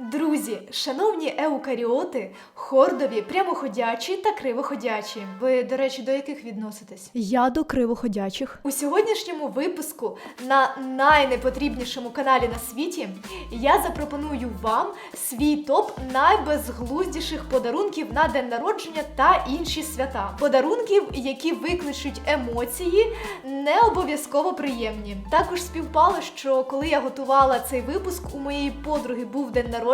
Друзі, шановні еукаріоти, хордові, прямоходячі та кривоходячі. Ви, до речі, до яких відноситесь? Я до кривоходячих. У сьогоднішньому випуску на найнепотрібнішому каналі на світі я запропоную вам свій топ найбезглуздіших подарунків на день народження та інші свята. Подарунків, які викличуть емоції, не обов'язково приємні. Також співпало, що коли я готувала цей випуск, у моєї подруги був день народження,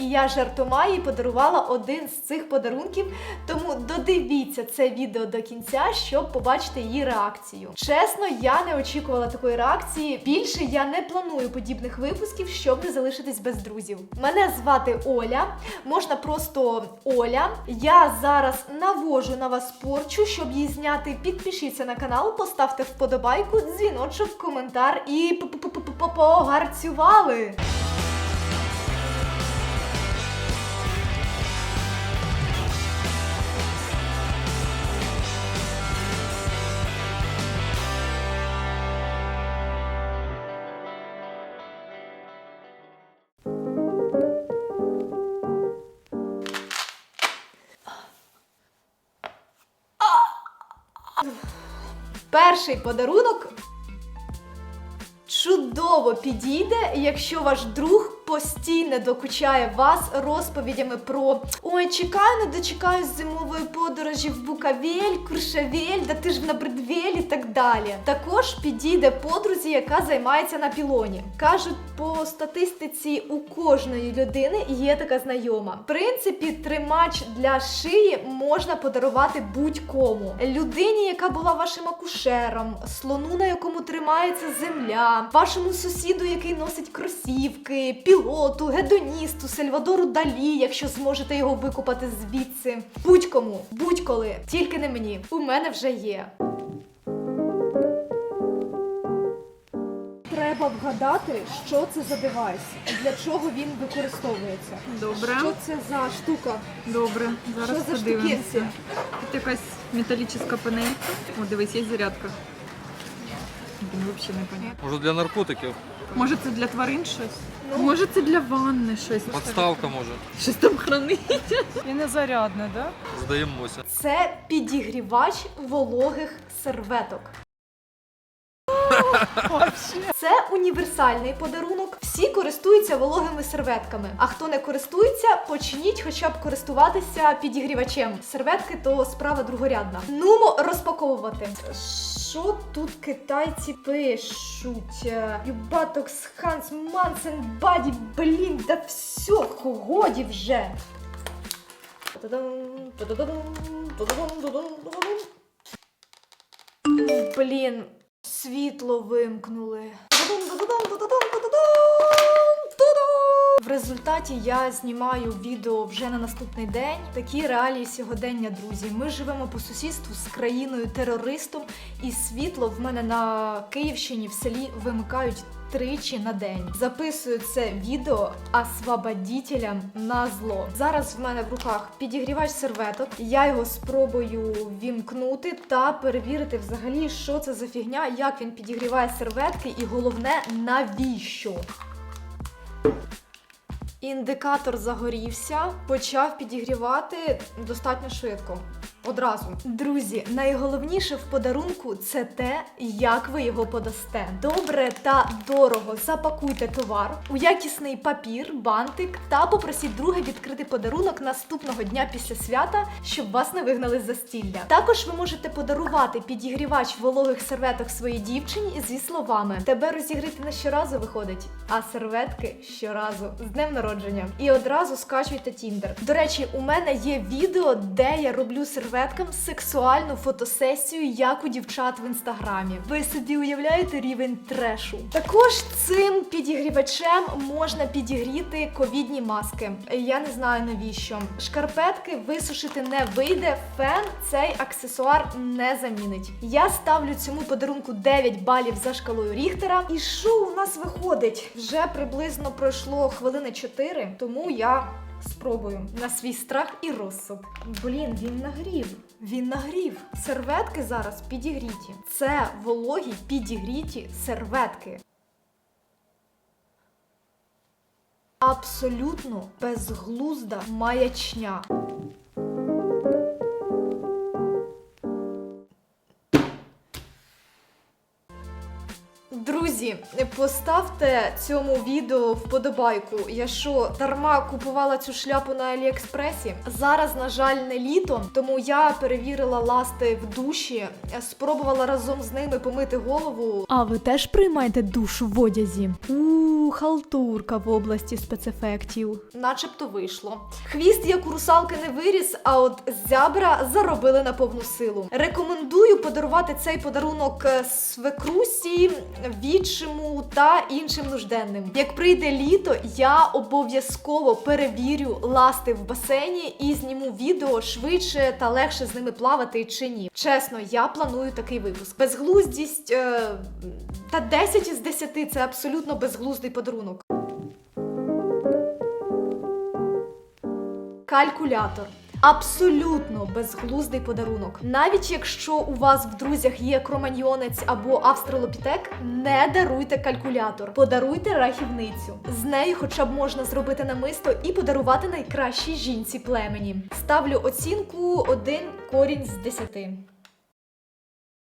і я жартома їй подарувала один з цих подарунків. Тому додивіться це відео до кінця, щоб побачити її реакцію. Чесно, я не очікувала такої реакції. Більше я не планую подібних випусків, щоб не залишитись без друзів. Мене звати Оля, можна просто Оля. Я зараз навожу на вас порчу, щоб її зняти. Підпишіться на канал, поставте вподобайку, дзвіночок, коментар і погарцювали. Перший подарунок чудово підійде, якщо ваш друг постійно докучає вас розповідями про ой, чекаю, не дочекаюсь зимової подорожі в Букавель, Куршавель, да ти ж в Набридвель і так далі. Також підійде подрузі, яка займається на пілоні. Кажуть, по статистиці у кожної людини є така знайома. В принципі, тримач для шиї можна подарувати будь-кому. Людині, яка була вашим акушером, слону, на якому тримається земля, вашому сусіду, який носить кросівки, пілоту, гедоністу, Сальвадору Далі, якщо зможете його викупати звідси. Будь-кому, будь-коли, тільки не мені. У мене вже є. Треба вгадати, що це за девайс, для чого він використовується. Добре, Що це за штука? добре. Зараз Що за подивимося. Тут якась металічна панелька. О, дивись, є зарядка. Блін, взагалі не понятно. Може для наркотиків? Може це для тварин щось? Ну. Може це для ванни щось? Подставка може. Щось там хранить. І не зарядне, да? Здаємося. Це підігрівач вологих серветок. Це універсальний подарунок. Всі користуються вологими серветками. А хто не користується, почніть хоча б користуватися підігрівачем. Серветки то справа другорядна. Нумо розпаковувати. Що тут китайці пишуть? Юбатокс, Ханс, Мансен, Баді, блін, да все, годі вже. Блін, світло вимкнули. В результаті я знімаю відео вже на наступний день. Такі реалії сьогодення, друзі. Ми живемо по сусідству з країною терористом, і світло в мене на Київщині в селі вимикають тричі на день. Записую це відео освободітелям на зло. Зараз в мене в руках підігрівач серветок. Я його спробую вімкнути та перевірити взагалі, що це за фігня, як він підігріває серветки, і головне, навіщо. Індикатор загорівся, почав підігрівати достатньо швидко. Одразу. Друзі, найголовніше в подарунку це те, як ви його подасте. Добре та дорого запакуйте товар у якісний папір, бантик та попросіть друга відкрити подарунок наступного дня після свята, щоб вас не вигнали з застілля. Також ви можете подарувати підігрівач вологих серветок своїй дівчині зі словами: тебе розігріти не щоразу виходить, а серветки щоразу з днем народження. І одразу скачуйте Тіндер. До речі, у мене є відео, де я роблю серветкам сексуальну фотосесію, як у дівчат в інстаграмі. Ви собі уявляєте рівень трешу? Також цим підігрівачем можна підігріти ковідні маски. Я не знаю навіщо. Шкарпетки висушити не вийде. Фен цей аксесуар не замінить. Я ставлю цьому подарунку 9 балів за шкалою Ріхтера. І що у нас виходить? Вже приблизно пройшло хвилини 4, тому я Спробую на свій страх і розсуд. Блін, він нагрів. Він нагрів. Серветки зараз підігріті. Це вологі підігріті серветки. абсолютно безглузда маячня. Друзі, поставте цьому відео вподобайку. Я що, дарма купувала цю шляпу на Аліекспресі? Зараз, на жаль, не літо, тому я перевірила ласти в душі, спробувала разом з ними помити голову. А ви теж приймаєте душ в одязі? У халтурка в області спецефектів. Начебто вийшло. Хвіст, як у русалки, не виріс, а от зябра заробили на повну силу. Рекомендую подарувати цей подарунок е, свекрусі, відчиму та іншим нужденним. Як прийде літо, я обов'язково перевірю ласти в басейні і зніму відео швидше та легше з ними плавати чи ні. Чесно, я планую такий випуск. Безглуздість е, та 10 із 10 це абсолютно безглуздий подарунок. Калькулятор. Абсолютно безглуздий подарунок. Навіть якщо у вас в друзях є кроманьйонець або австралопітек, не даруйте калькулятор, подаруйте рахівницю. З нею хоча б можна зробити намисто і подарувати найкращій жінці племені. Ставлю оцінку 1 корінь з 10.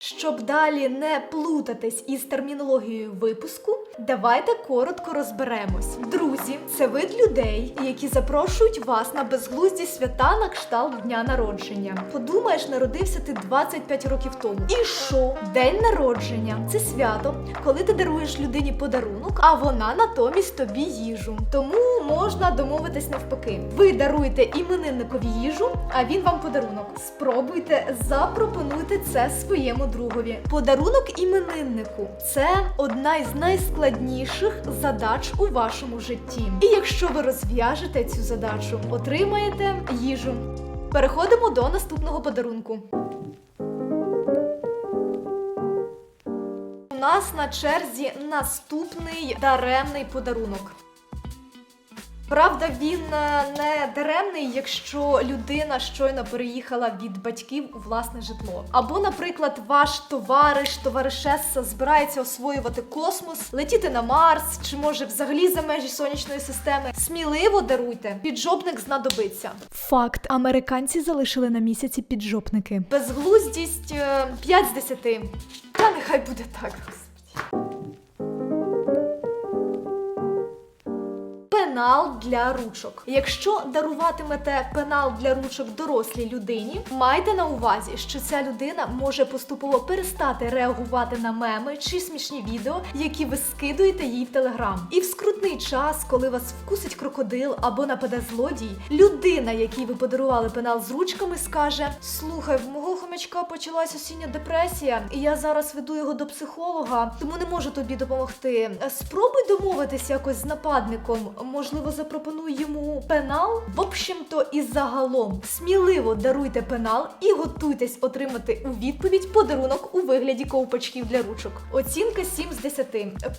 Щоб далі не плутатись із термінологією випуску, давайте коротко розберемось. Друзі, це вид людей, які запрошують вас на безглузді свята на кшталт дня народження. Подумаєш, народився ти 25 років тому. І що? День народження це свято, коли ти даруєш людині подарунок, а вона натомість тобі їжу. Тому можна домовитись навпаки. Ви даруєте іменинникові їжу, а він вам подарунок. Спробуйте, запропонуйте це своєму другові. Подарунок імениннику це одна із найскладніших задач у вашому житті. І якщо ви розв'яжете цю задачу, отримаєте їжу. Переходимо до наступного подарунку. У нас на черзі наступний даремний подарунок. Правда, він е, не даремний, якщо людина щойно переїхала від батьків у власне житло. Або, наприклад, ваш товариш, товаришеса збирається освоювати космос, летіти на Марс, чи може взагалі за межі сонячної системи. Сміливо даруйте, піджопник знадобиться. Факт: американці залишили на місяці піджопники. Безглуздість е, 5 з 10. Та нехай буде так. Пенал для ручок. Якщо даруватимете пенал для ручок дорослій людині, майте на увазі, що ця людина може поступово перестати реагувати на меми чи смішні відео, які ви скидуєте їй в телеграм. І в скрутний час, коли вас вкусить крокодил або нападе злодій, людина, якій ви подарували пенал з ручками, скаже: Слухай, в мого хомячка почалась осіння депресія, і я зараз веду його до психолога, тому не можу тобі допомогти. Спробуй домовитись якось з нападником. Можливо, запропонуй йому пенал. В общем-то, і загалом сміливо даруйте пенал і готуйтесь отримати у відповідь подарунок у вигляді ковпачків для ручок. Оцінка 7 з 10.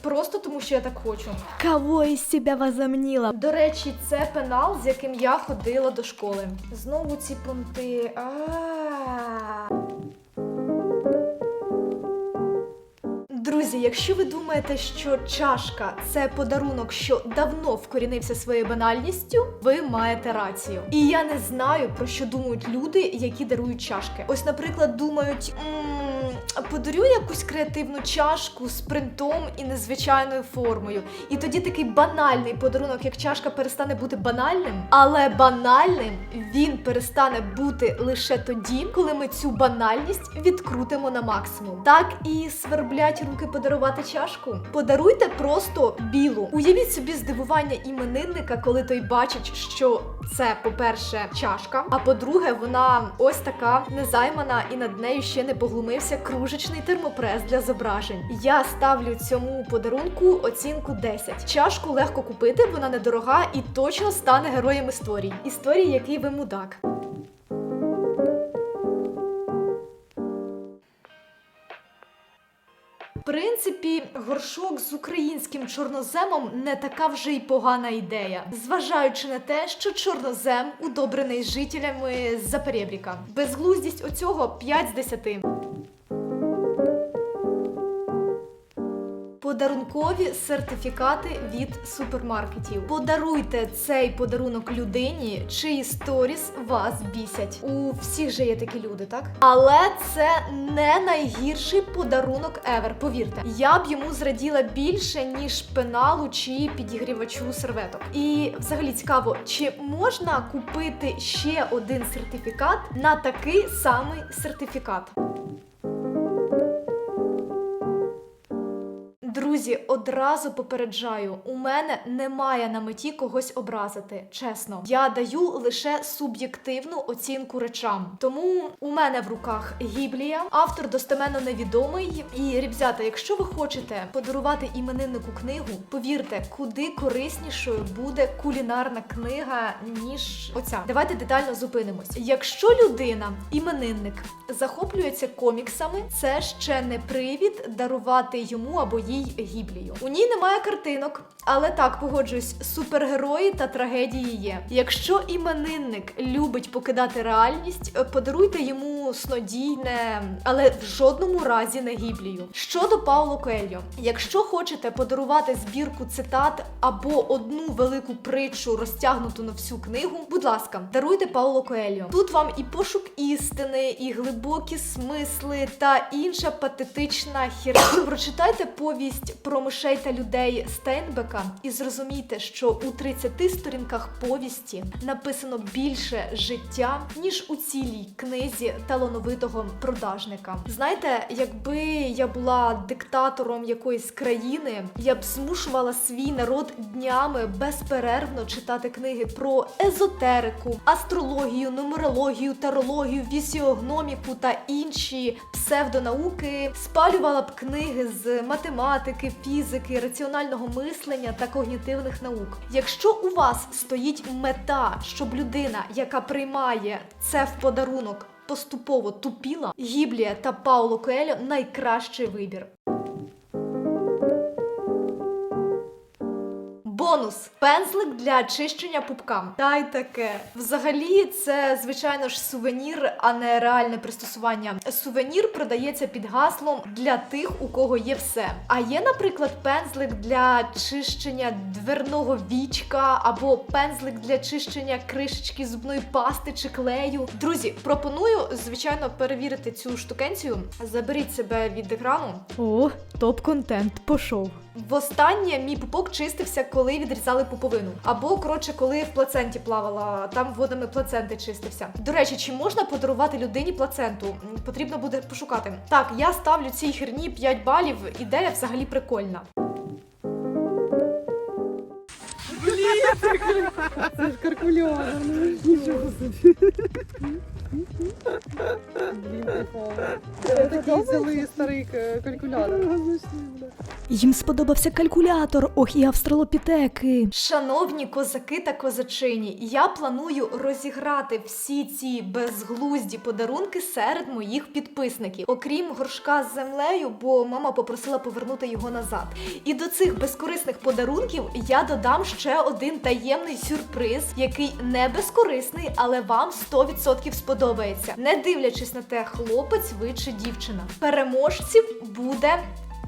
Просто тому, що я так хочу. Кого із себе возомніла? До речі, це пенал, з яким я ходила до школи. Знову ці понти. А. Друзі, якщо ви думаєте, що чашка це подарунок, що давно вкорінився своєю банальністю, ви маєте рацію. І я не знаю про що думають люди, які дарують чашки. Ось, наприклад, думають. «М, Подарю якусь креативну чашку з принтом і незвичайною формою. І тоді такий банальний подарунок, як чашка, перестане бути банальним. Але банальним він перестане бути лише тоді, коли ми цю банальність відкрутимо на максимум. Так і сверблять руки подарувати чашку. Подаруйте просто білу. Уявіть собі здивування іменинника, коли той бачить, що це, по-перше, чашка, а по-друге, вона ось така незаймана і над нею ще не поглумився кружечний термопрес для зображень. Я ставлю цьому подарунку оцінку 10. Чашку легко купити, вона недорога і точно стане героєм історії. Історії, який ви мудак. В принципі, горшок з українським чорноземом не така вже й погана ідея, зважаючи на те, що чорнозем удобрений жителями з Заперебріка. Безглуздість оцього 5 з 10. Подарункові сертифікати від супермаркетів. Подаруйте цей подарунок людині, чиї сторіс вас бісять. У всіх же є такі люди, так? Але це не найгірший подарунок ever, повірте. Я б йому зраділа більше, ніж пеналу чи підігрівачу серветок. І взагалі цікаво, чи можна купити ще один сертифікат на такий самий сертифікат? Друзі, одразу попереджаю, у мене немає на меті когось образити. Чесно, я даю лише суб'єктивну оцінку речам. Тому у мене в руках Гіблія, автор достеменно невідомий. І ребята, якщо ви хочете подарувати імениннику книгу, повірте, куди кориснішою буде кулінарна книга, ніж оця. Давайте детально зупинимось. Якщо людина, іменинник, захоплюється коміксами, це ще не привід дарувати йому або їй гіблію. У ній немає картинок, але так погоджуюсь, супергерої та трагедії є. Якщо іменинник любить покидати реальність, е, подаруйте йому снодійне, але в жодному разі не гіблію. Щодо Пауло Коельо, якщо хочете подарувати збірку цитат або одну велику притчу, розтягнуту на всю книгу, будь ласка, даруйте Пауло Коельо. Тут вам і пошук істини, і глибокі смисли та інша патетична хіра. Прочитайте повість про мишей та людей Стейнбека і зрозумійте, що у 30 сторінках повісті написано більше життя, ніж у цілій книзі талановитого продажника. Знаєте, якби я була диктатором якоїсь країни, я б змушувала свій народ днями безперервно читати книги про езотерику, астрологію, нумерологію, тарологію, вісіогноміку та інші псевдонауки, спалювала б книги з математики, фізики, раціонального мислення та когнітивних наук. Якщо у вас стоїть мета, щоб людина, яка приймає це в подарунок, поступово тупіла, Гіблія та Пауло Коельо найкращий вибір. Бонус пензлик для очищення пупка. Та й таке. Взагалі, це звичайно ж сувенір, а не реальне пристосування. Сувенір продається під гаслом для тих, у кого є все. А є, наприклад, пензлик для чищення дверного вічка, або пензлик для чищення кришечки зубної пасти чи клею. Друзі, пропоную, звичайно, перевірити цю штукенцію. Заберіть себе від екрану. О, топ-контент пошов. Востаннє мій пупок чистився, коли відрізали пуповину. Або, коротше, коли в плаценті плавала, там водами плаценти чистився. До речі, чи можна подарувати людині плаценту? Потрібно буде пошукати. Так, я ставлю цій херні 5 балів. Ідея взагалі прикольна. Це ж каркульон, нічого собі. Це такий взяли старий е, калькулятор. Їм сподобався калькулятор, ох і австралопітеки. Шановні козаки та козачині, я планую розіграти всі ці безглузді подарунки серед моїх підписників, окрім горшка з землею, бо мама попросила повернути його назад. І до цих безкорисних подарунків я додам ще один таємний сюрприз, який не безкорисний, але вам 100% сподобається, не дивлячись на те, хлопець ви чи дівчина. Переможців буде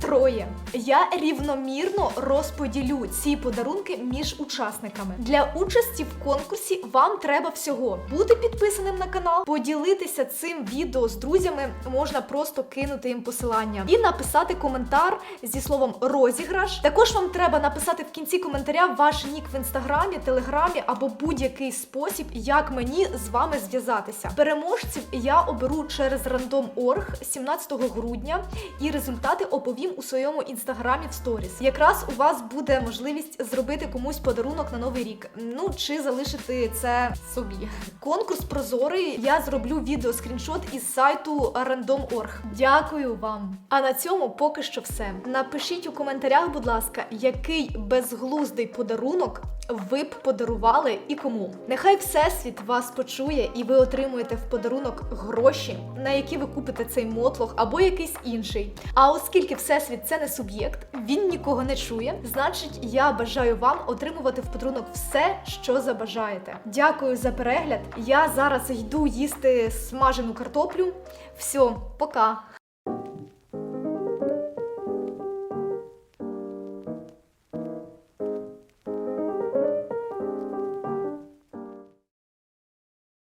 Троє. Я рівномірно розподілю ці подарунки між учасниками. Для участі в конкурсі вам треба всього бути підписаним на канал, поділитися цим відео з друзями, можна просто кинути їм посилання і написати коментар зі словом розіграш. Також вам треба написати в кінці коментаря ваш нік в інстаграмі, телеграмі або будь-який спосіб, як мені з вами зв'язатися. Переможців я оберу через Random.org 17 грудня, і результати оповім у своєму інстаграмі в сторіс. Якраз у вас буде можливість зробити комусь подарунок на новий рік. Ну чи залишити це собі. Конкурс прозорий. Я зроблю відео скріншот із сайту Random.org. Дякую вам. А на цьому поки що все. Напишіть у коментарях, будь ласка, який безглуздий подарунок ви б подарували і кому. Нехай всесвіт вас почує, і ви отримуєте в подарунок гроші, на які ви купите цей мотлох або якийсь інший. А оскільки всесвіт це не суб'єкт, він нікого не чує. Значить, я бажаю вам отримувати в подарунок все, що забажаєте. Дякую за перегляд. Я зараз йду їсти смажену картоплю. Все, пока.